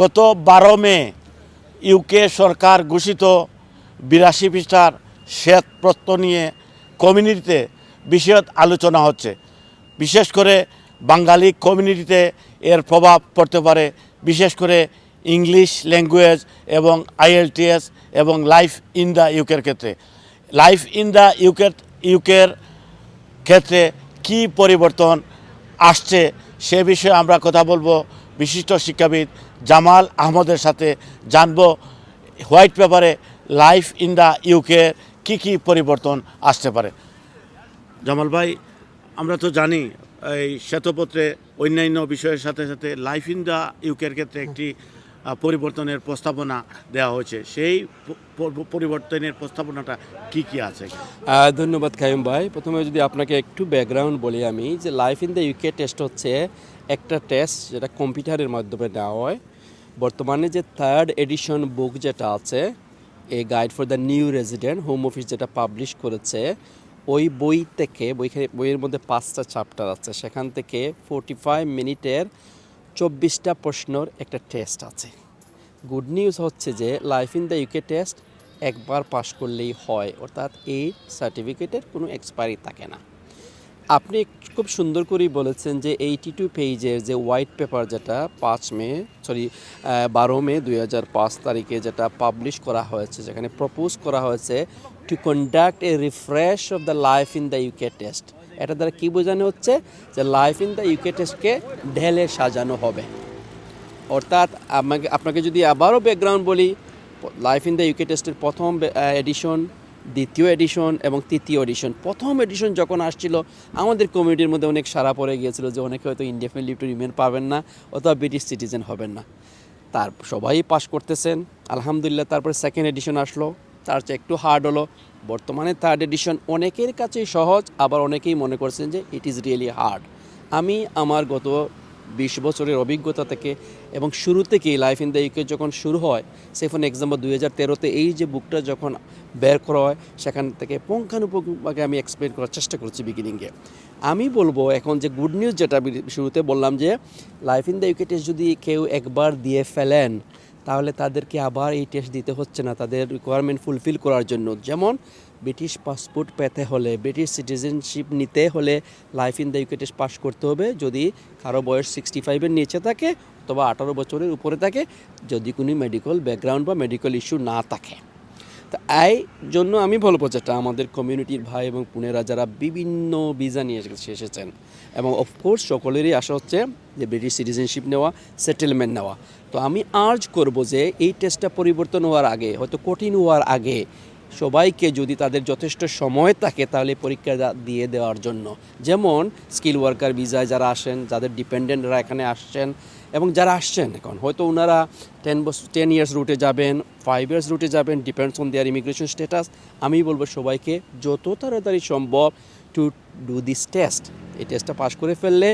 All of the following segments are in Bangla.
গত বারো মে ইউকে সরকার ঘোষিত বিরাশি পৃষ্ঠার শ্বেত প্রত্য নিয়ে কমিউনিটিতে বিশদ আলোচনা হচ্ছে। বিশেষ করে বাঙালি কমিউনিটিতে এর প্রভাব পড়তে পারে। বিশেষ করে ইংলিশ ল্যাঙ্গুয়েজ এবং আইএলটিএস এবং লাইফ ইন দ্য ইউকের ক্ষেত্রে। লাইফ ইন দ্য ইউকের ইউকের ক্ষেত্রে কি পরিবর্তন আসছে সে বিষয়ে আমরা কথা বলব। বিশিষ্ট শিক্ষাবিদ জামাল আহমদের সাথে জানব হোয়াইট পেপারে লাইফ ইন দ্য ইউকে কী কী পরিবর্তন আসতে পারে। জামাল ভাই, আমরা তো জানি এই শ্বেতপত্রে অন্যান্য বিষয়ের সাথে সাথে লাইফ ইন দ্য ইউকের ক্ষেত্রে একটি পরিবর্তনের প্রস্তাবনা দেওয়া হয়েছে। সেই পরিবর্তনের প্রস্তাবনাটা কি কি আছে? ধন্যবাদ কায়ুম ভাই। প্রথমে যদি আপনাকে একটু ব্যাকগ্রাউন্ড বলি আমি, যে life in the UK test হচ্ছে একটা টেস্ট যেটা কম্পিউটারের মাধ্যমে নেওয়া হয়। বর্তমানে যে থার্ড এডিশন বুক যেটা আছে a guide for the new resident home office যেটা পাবলিশ করেছে, ওই বই থেকে, বইখানে, বইয়ের মধ্যে পাঁচটা চ্যাপ্টার আছে। সেখান থেকে ফোর্টি ফাইভ মিনিটের চব্বিশটা প্রশ্নর একটা টেস্ট আছে। গুড নিউজ হচ্ছে যে life in the UK test একবার পাশ করলেই হয়, অর্থাৎ এই সার্টিফিকেটের কোনো এক্সপায়ারি থাকে না। আপনি খুব সুন্দর করেই বলেছেন যে এইটি টু পেজের যে হোয়াইট পেপার যেটা পাঁচ মে সরি বারো মে দুই হাজার পাঁচ তারিখে যেটা পাবলিশ করা হয়েছে, যেখানে প্রপোজ করা হয়েছে to conduct a refresh of the life in the UK test এটা দ্বারা কী বোঝানো হচ্ছে? যে লাইফ ইন দ্য ইউকে টেস্টকে ঢেলে সাজানো হবে। অর্থাৎ আমাকে, আপনাকে যদি আবারও ব্যাকগ্রাউন্ড বলি লাইফ ইন দ্য ইউকে টেস্টের প্রথম এডিশন দ্বিতীয় এডিশন এবং তৃতীয় এডিশন প্রথম এডিশন যখন আসছিল, আমাদের কমিউনিটির মধ্যে অনেক সারা পড়ে গিয়েছিল যে অনেকে হয়তো ইন্ডিয়াফিন লিভ টু রিমেন পাবেন না, অথবা ব্রিটিশ সিটিজেন হবেন না। তার, সবাই পাস করতেছেন, আলহামদুলিল্লাহ। তারপরে সেকেন্ড এডিশন আসলো, তার চেয়ে একটু হার্ড হলো। বর্তমানে থার্ড এডিশন অনেকের কাছেই সহজ, আবার অনেকেই মনে করছেন যে ইট ইজ রিয়েলি হার্ড আমি, আমার গত বিশ বছরের অভিজ্ঞতা থেকে এবং শুরু থেকেই লাইফ ইন দ্য ইউকে যখন শুরু হয় সে ফর এক্সাম্পল দুই হাজার তেরোতে এই যে বুকটা যখন বের করা হয়, সেখান থেকে পুঙ্খানুপুঙ্খভাবে আমি এক্সপ্লেন করার চেষ্টা করছি বিগিনিংয়ে আমি বলব এখন যে গুড নিউজ যেটা বি- শুরুতে বললাম যে life in the UK test যদি কেউ একবার দিয়ে ফেলেন, তাহলে তাদেরকে আবার এই টেস্ট দিতে হচ্ছে না, তাদের রিকোয়ারমেন্ট ফুলফিল করার জন্য। যেমন ব্রিটিশ পাসপোর্ট পেতে হলে, ব্রিটিশ সিটিজেনশিপ নিতে হলে life in the UK test pass করতে হবে। যদি কারও বয়স সিক্সটি ফাইভের নিচে থাকে অথবা আঠারো বছরের উপরে থাকে, যদি কোনো মেডিকেল ব্যাকগ্রাউন্ড বা মেডিকেল ইস্যু না থাকে। তা এই জন্য আমি বলব যেটা আমাদের কমিউনিটির ভাই এবং পুনেরা যারা বিভিন্ন ভিসা নিয়ে এসে- এসেছেন। এবং অফকোর্স সকলেরই আশা হচ্ছে যে ব্রিটিশ সিটিজেনশিপ নেওয়া সেটেলমেন্ট নেওয়া। তো আমি আর্জ করব যে এই টেস্টটা পরিবর্তন হওয়ার আগে, হয়তো কঠিন হওয়ার আগে সবাইকে যদি তাদের যথেষ্ট সময় থাকে তাহলে পরীক্ষা দিয়ে দেওয়ার জন্য। যেমন স্কিল ওয়ার্কার ভিসায় যারা আসেন, যাদের ডিপেন্ডেন্টরা এখানে আসছেন এবং যারা আসছেন, এখন হয়তো ওনারা টেন বছর টেন ইয়ার্স রুটে যাবেন ফাইভ ইয়ার্স রুটে যাবেন depends on their immigration status আমি বলব সবাইকে যত তাড়াতাড়ি সম্ভব টু ডু দিস টেস্ট এই টেস্টটা পাশ করে ফেললে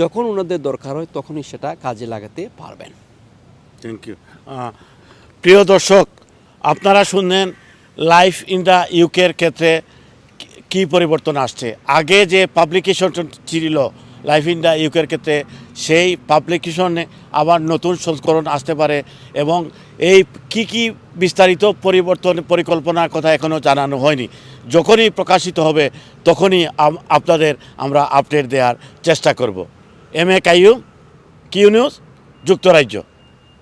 যখন ওনাদের দরকার হয় তখনই সেটা কাজে লাগাতে পারবেন। থ্যাংক ইউ প্রিয় দর্শক, আপনারা শুনলেন লাইফ ইন দ্য ইউকের ক্ষেত্রে কি- পরিবর্তন আসছে? আগে যে পাবলিকেশন ছিল লাইফ ইন দ্য ইউকের ক্ষেত্রে, সেই পাবলিকেশনে আবার নতুন সংস্করণ আসতে পারে এবং এই কি কি বিস্তারিত পরিবর্তন পরিকল্পনার কথা এখনও জানানো হয়নি। যখনই প্রকাশিত হবে, তখনই আপনাদের আমরা আপডেট দেওয়ার চেষ্টা করব। M A Qayyum Q news যুক্তরাজ্য।